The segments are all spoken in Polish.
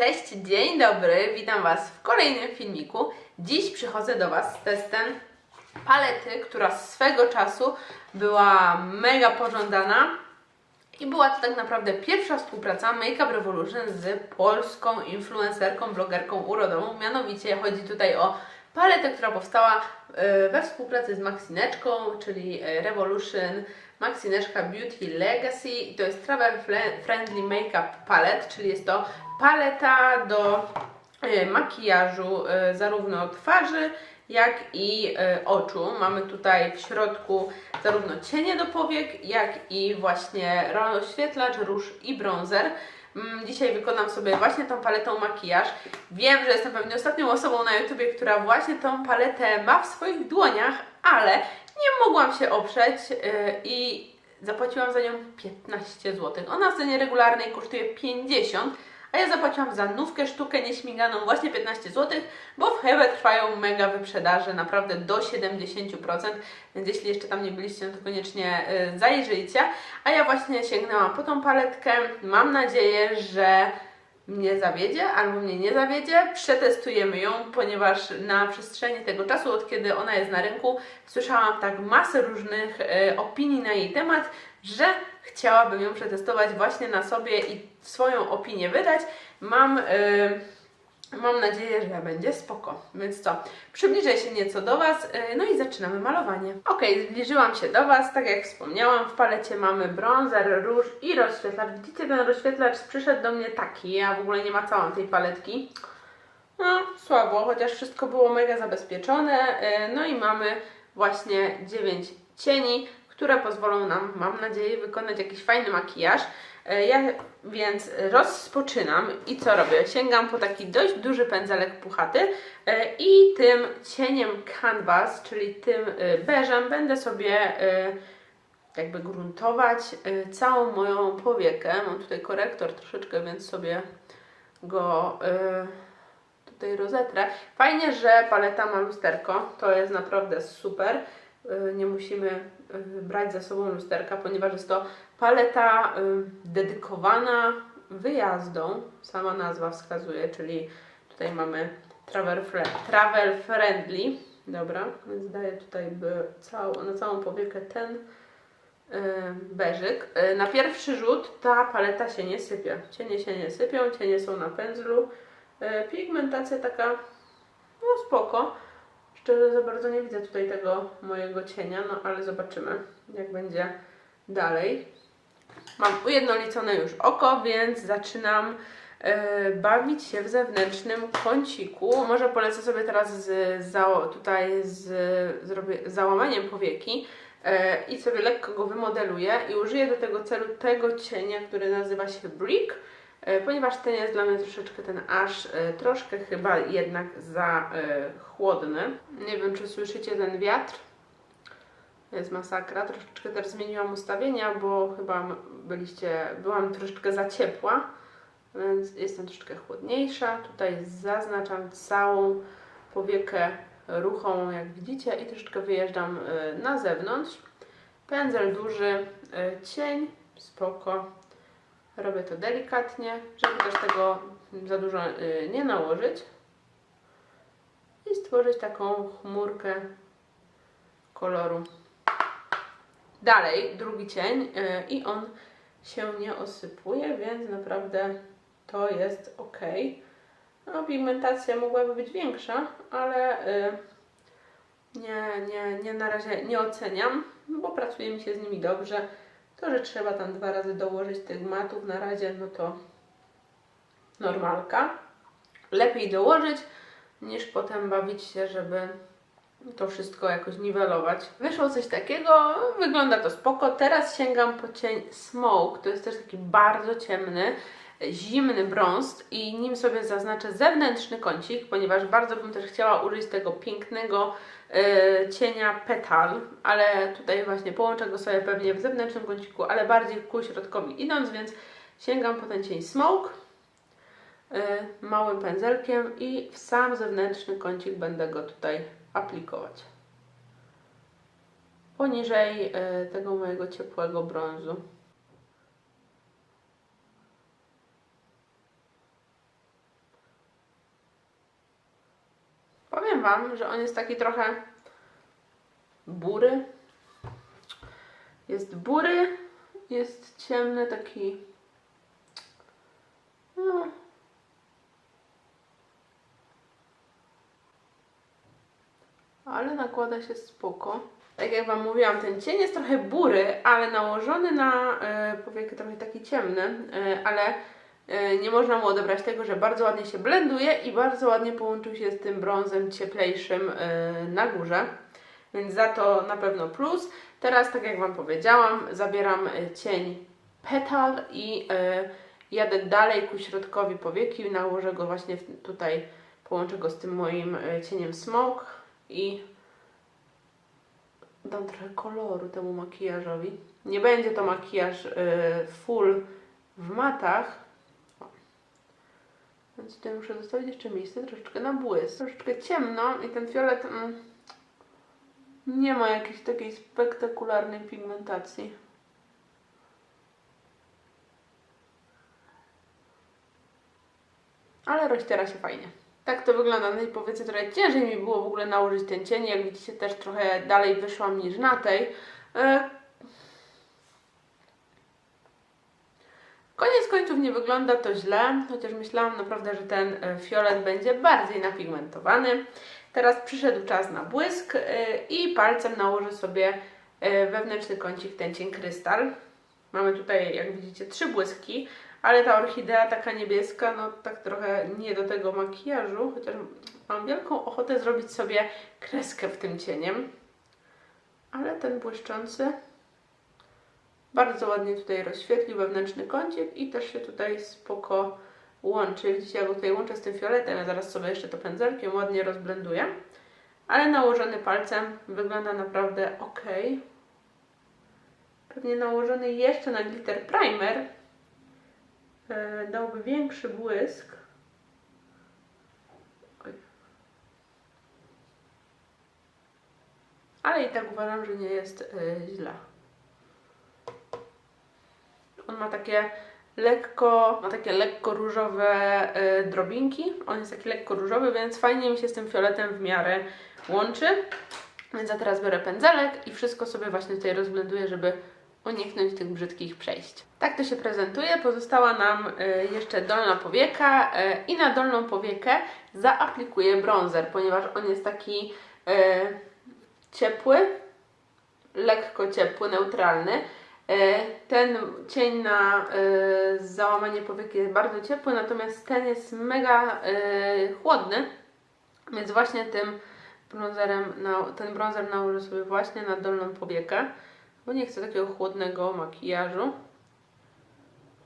Cześć, dzień dobry, witam Was w kolejnym filmiku. Dziś przychodzę do Was z testem palety, która swego czasu była mega pożądana i była to tak naprawdę pierwsza współpraca Make Up Revolution z polską influencerką, blogerką urodową. Mianowicie chodzi tutaj o paletę, która powstała e, we współpracy z Maxineczką, czyli e, Revolution Maxineczka Beauty Legacy. To jest Travel Friendly Makeup Palette, czyli jest to paleta do e, makijażu e, zarówno twarzy, jak i e, oczu. Mamy tutaj w środku zarówno cienie do powiek, jak i właśnie rozświetlacz, róż i bronzer. Mm, Dzisiaj wykonam sobie właśnie tą paletą makijaż. Wiem, że jestem pewnie ostatnią osobą na YouTubie, która właśnie tą paletę ma w swoich dłoniach, ale nie mogłam się oprzeć i zapłaciłam za nią 15 zł. Ona w cenie regularnej kosztuje 50 a ja zapłaciłam za nówkę sztukę nieśmiganą właśnie 15 zł, bo w Hebe trwają mega wyprzedaże, naprawdę do 70%, więc jeśli jeszcze tam nie byliście, no to koniecznie y, zajrzyjcie. A ja właśnie sięgnęłam po tą paletkę. Mam nadzieję, że mnie zawiedzie albo mnie nie zawiedzie. Przetestujemy ją, ponieważ na przestrzeni tego czasu, od kiedy ona jest na rynku, słyszałam tak masę różnych e, opinii na jej temat, że chciałabym ją przetestować właśnie na sobie i swoją opinię wydać. Mam. e, Mam nadzieję, że będzie spoko. Więc co, przybliżę się nieco do Was, yy, no i zaczynamy malowanie. Ok, zbliżyłam się do Was, tak jak wspomniałam, w palecie mamy bronzer, róż i rozświetlacz. Widzicie, ten rozświetlacz przyszedł do mnie taki, ja w ogóle nie macałam tej paletki. No, słabo, chociaż wszystko było mega zabezpieczone. Yy, No i mamy właśnie 9 cieni, które pozwolą nam, mam nadzieję, wykonać jakiś fajny makijaż. E, Ja więc rozpoczynam i co robię? Sięgam po taki dość duży pędzelek puchaty e, i tym cieniem canvas, czyli tym e, beżem będę sobie jakby gruntować całą moją powiekę. Mam tutaj korektor troszeczkę, więc sobie go tutaj rozetrę. Fajnie, że paleta ma lusterko, to jest naprawdę super. Y, Nie musimy y, brać ze sobą lusterka, ponieważ jest to paleta y, dedykowana wyjazdom. Sama nazwa wskazuje, czyli tutaj mamy travel, friendly. Dobra, więc daję tutaj na całą powiekę ten beżyk. Na pierwszy rzut ta paleta się nie sypie. Cienie się nie sypią, cienie są na pędzlu. Pigmentacja taka no spoko. Szczerze za bardzo nie widzę tutaj tego mojego cienia, no ale zobaczymy jak będzie dalej. Mam ujednolicone już oko, więc zaczynam e, bawić się w zewnętrznym kąciku. Może polecę sobie teraz z, za, tutaj z załamaniem powieki e, i sobie lekko go wymodeluję i użyję do tego celu tego cienia, który nazywa się Brick. E, Ponieważ ten jest dla mnie troszeczkę ten aż e, troszkę chyba jednak za e, chłodny. Nie wiem, czy słyszycie ten wiatr. Jest masakra. Troszeczkę też zmieniłam ustawienia, bo chyba byliście, byłam troszeczkę za ciepła, więc jestem troszeczkę chłodniejsza. Tutaj zaznaczam całą powiekę ruchomą, jak widzicie, i troszeczkę wyjeżdżam na zewnątrz. Pędzel duży, cień, spoko. Robię to delikatnie, żeby też tego za dużo y, nie nałożyć. I stworzyć taką chmurkę koloru. Dalej, drugi cień y, i on się nie osypuje, więc naprawdę to jest ok. No, pigmentacja mogłaby być większa, ale y, nie, nie, nie na razie nie oceniam, bo pracuje mi się z nimi dobrze. To, że trzeba tam dwa razy dołożyć tych matów na razie, no to normalka. Lepiej dołożyć, niż potem bawić się, żeby to wszystko jakoś niwelować. Wyszło coś takiego, wygląda to spoko. Teraz sięgam po cień Smoke, to jest też taki bardzo ciemny, zimny brąz i nim sobie zaznaczę zewnętrzny kącik, ponieważ bardzo bym też chciała użyć tego pięknego cienia Petal, ale tutaj właśnie połączę go sobie pewnie w zewnętrznym kąciku, ale bardziej ku środkowi idąc, więc sięgam po ten cień Smoke e, małym pędzelkiem i w sam zewnętrzny kącik będę go tutaj aplikować. Poniżej e, tego mojego ciepłego brązu. Wam, że on jest taki trochę bury. Jest bury, jest ciemny, taki. No. Ale nakłada się spoko. Tak jak Wam mówiłam, ten cień jest trochę bury, ale nałożony na e, powiekę trochę taki ciemny, e, ale nie można mu odebrać tego, że bardzo ładnie się blenduje i bardzo ładnie połączył się z tym brązem cieplejszym e, na górze. Więc za to na pewno plus. Teraz, tak jak Wam powiedziałam, zabieram e, cień Petal i e, jadę dalej ku środkowi powieki. Nałożę go właśnie tutaj, połączę go z tym moim e, cieniem Smoke i dam trochę koloru temu makijażowi. Nie będzie to makijaż full w matach. Więc tutaj muszę zostawić jeszcze miejsce troszeczkę na błysk. Troszeczkę ciemno i ten fiolet mm, nie ma jakiejś takiej spektakularnej pigmentacji. Ale rozciera się fajnie. Tak to wygląda na tej powiece. Trochę ciężej mi było w ogóle nałożyć ten cień. Jak widzicie też trochę dalej wyszłam niż na tej. Koniec końców nie wygląda to źle, chociaż myślałam naprawdę, że ten e, fiolet będzie bardziej napigmentowany. Teraz przyszedł czas na błysk e, i palcem nałożę sobie e, wewnętrzny kącik ten cień krystal. Mamy tutaj, jak widzicie, trzy błyski, ale ta orchidea taka niebieska, no tak trochę nie do tego makijażu, chociaż mam wielką ochotę zrobić sobie kreskę w tym cieniem. Ale ten błyszczący bardzo ładnie tutaj rozświetlił wewnętrzny kącik i też się tutaj spoko łączy. Widzicie, ja go tutaj łączę z tym fioletem, ja zaraz sobie jeszcze to pędzelkiem ładnie rozblenduję. Ale nałożony palcem wygląda naprawdę ok. Pewnie nałożony jeszcze na glitter primer e, dałby większy błysk. Ale i tak uważam, że nie jest e, źle. On ma takie lekko, ma takie lekko różowe e, drobinki. On jest taki lekko różowy, więc fajnie mi się z tym fioletem w miarę łączy. Więc ja teraz biorę pędzelek i wszystko sobie właśnie tutaj rozblenduję, żeby uniknąć tych brzydkich przejść. Tak to się prezentuje. Pozostała nam e, jeszcze dolna powieka e, i na dolną powiekę zaaplikuję bronzer, ponieważ on jest taki ciepły, lekko ciepły, neutralny. E, Ten cień na e, załamanie powieki jest bardzo ciepły, natomiast ten jest mega e, chłodny, więc właśnie tym bronzerem, na, ten bronzer nałożę sobie właśnie na dolną powiekę, bo nie chcę takiego chłodnego makijażu.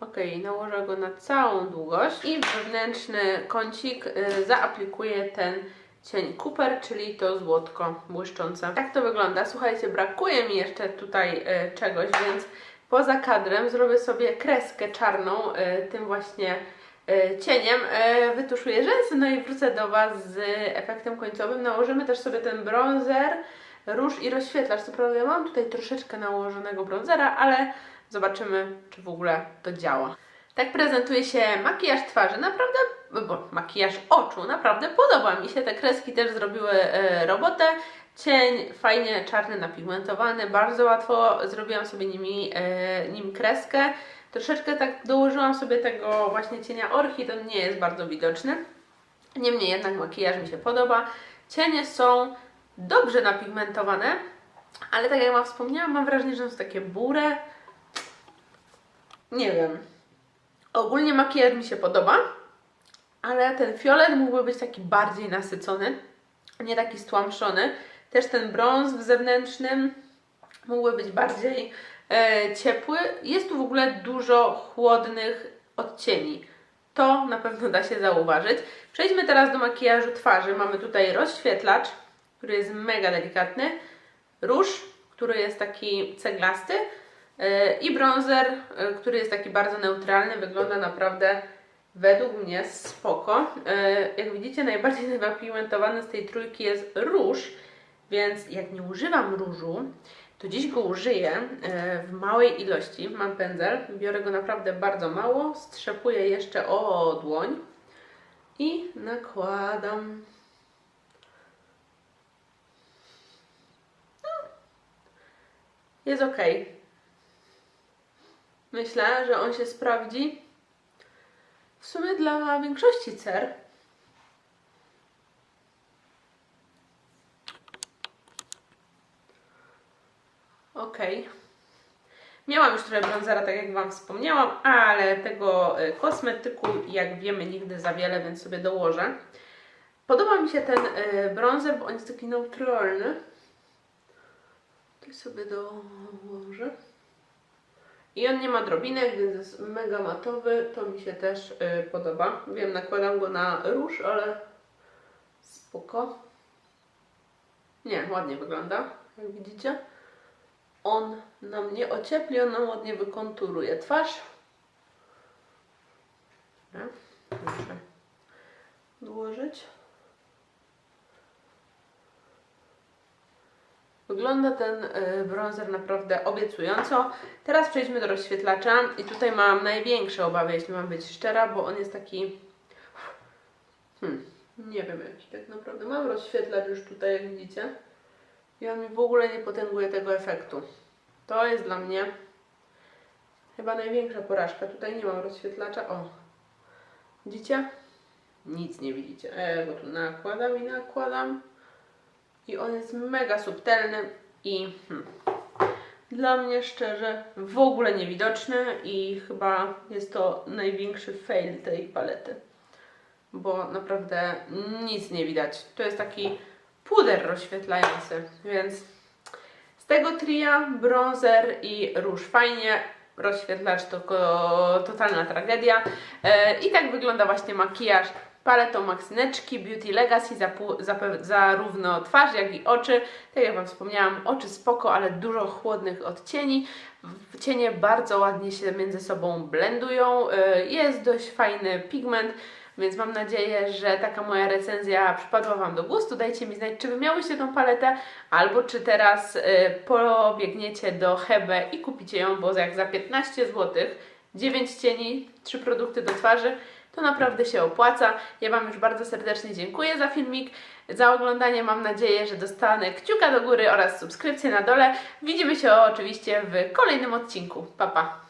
Ok, nałożę go na całą długość i wewnętrzny kącik zaaplikuję ten cień Cooper, czyli to złotko błyszczące. Tak to wygląda. Słuchajcie, brakuje mi jeszcze tutaj y, czegoś, więc poza kadrem zrobię sobie kreskę czarną y, tym właśnie y, cieniem. Wytuszuję rzęsy, no i wrócę do Was z efektem końcowym. Nałożymy też sobie ten bronzer, róż i rozświetlacz. Co prawda ja mam tutaj troszeczkę nałożonego bronzera, ale zobaczymy, czy w ogóle to działa. Tak prezentuje się makijaż twarzy. Naprawdę, bo makijaż oczu, naprawdę podoba mi się. Te kreski też zrobiły e, robotę. Cień fajnie czarny, napigmentowany. Bardzo łatwo zrobiłam sobie nimi, e, nim kreskę. Troszeczkę tak dołożyłam sobie tego właśnie cienia orchid, on nie jest bardzo widoczny. Niemniej jednak makijaż mi się podoba. Cienie są dobrze napigmentowane, ale tak jak Wam wspomniałam, mam wrażenie, że są takie burę. Nie wiem. Ogólnie makijaż mi się podoba, ale ten fiolet mógłby być taki bardziej nasycony, nie taki stłamszony. Też ten brąz w zewnętrznym mógłby być bardziej e, ciepły. Jest tu w ogóle dużo chłodnych odcieni. To na pewno da się zauważyć. Przejdźmy teraz do makijażu twarzy. Mamy tutaj rozświetlacz, który jest mega delikatny, róż, który jest taki ceglasty E, I bronzer, e, który jest taki bardzo neutralny, wygląda naprawdę według mnie spoko. E, jak widzicie, najbardziej wypimentowany z tej trójki jest róż, więc jak nie używam różu, to dziś go użyję w małej ilości. Mam pędzel, biorę go naprawdę bardzo mało, strzepuję jeszcze o dłoń i nakładam. No, jest ok. Myślę, że on się sprawdzi w sumie dla większości cer. Ok. Miałam już trochę bronzera, tak jak Wam wspomniałam, ale tego y, kosmetyku, jak wiemy, nigdy za wiele, więc sobie dołożę. Podoba mi się ten y, bronzer, bo on jest taki neutralny. Tu sobie dołożę. I on nie ma drobinek, więc jest mega matowy. To mi się też y, podoba. Wiem, nakładam go na róż, ale spoko. Nie, ładnie wygląda, jak widzicie. On nam nie ociepli, on nam ładnie wykonturuje twarz. Ja, muszę odłożyć. Wygląda ten y, bronzer naprawdę obiecująco. Teraz przejdźmy do rozświetlacza i tutaj mam największe obawy, jeśli mam być szczera, bo on jest taki... Hmm, nie wiem jaki tak naprawdę. Mam rozświetlacz już tutaj, jak widzicie. I on mi w ogóle nie potęguje tego efektu. To jest dla mnie chyba największa porażka. Tutaj nie mam rozświetlacza. O, widzicie? Nic nie widzicie. Ja go tu nakładam i nakładam. I on jest mega subtelny i hmm, dla mnie szczerze w ogóle niewidoczny i chyba jest to największy fail tej palety. Bo naprawdę nic nie widać. To jest taki puder rozświetlający, więc z tego tria bronzer i róż fajnie. Rozświetlacz to totalna tragedia. E, I tak wygląda właśnie makijaż paletą Maxineczki Beauty Legacy zape- zarówno twarz, jak i oczy. Tak jak Wam wspomniałam, oczy spoko, ale dużo chłodnych odcieni. Cienie bardzo ładnie się między sobą blendują. E, Jest dość fajny pigment. Więc mam nadzieję, że taka moja recenzja przypadła Wam do gustu. Dajcie mi znać, czy Wy miałyście tą paletę, albo czy teraz y, pobiegniecie do Hebe i kupicie ją, bo jak za 15 zł 9 cieni, 3 produkty do twarzy, to naprawdę się opłaca. Ja Wam już bardzo serdecznie dziękuję za filmik, za oglądanie. Mam nadzieję, że dostanę kciuka do góry oraz subskrypcję na dole. Widzimy się oczywiście w kolejnym odcinku. Pa, pa!